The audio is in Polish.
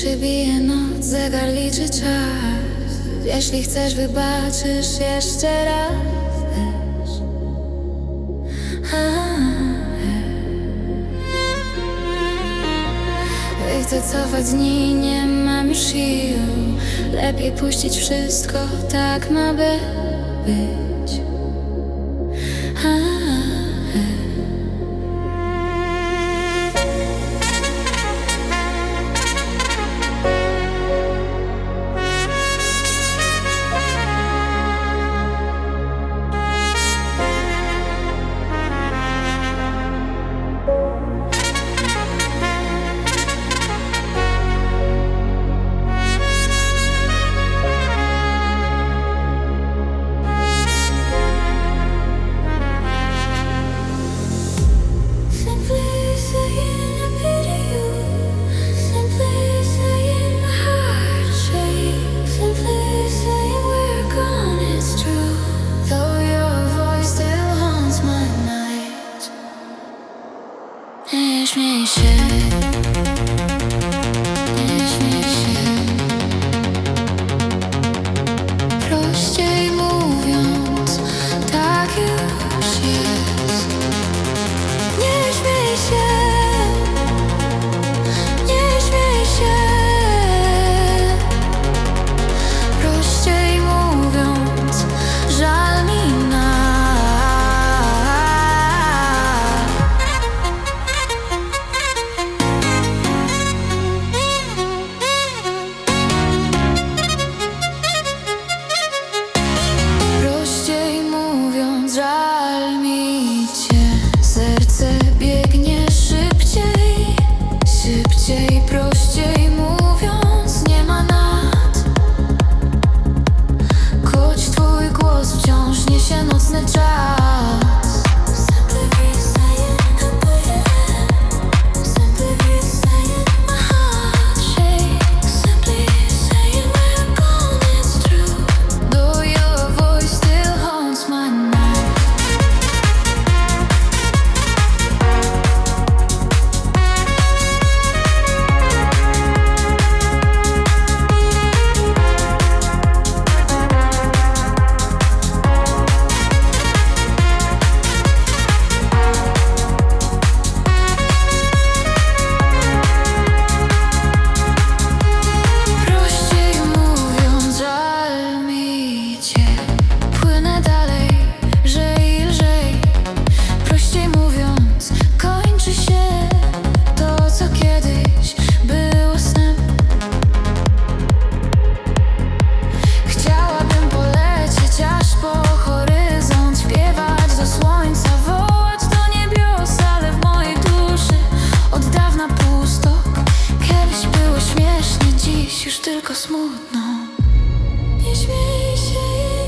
ciszy bije noc, zegar liczy czas. Jeśli chcesz, wybaczysz jeszcze raz. Też Chcę cofać dni, nie mam już sił. Lepiej puścić wszystko, tak ma być. się ustok Kiedyś było śmiesznie, dziś już tylko smutno. Nie śmiej się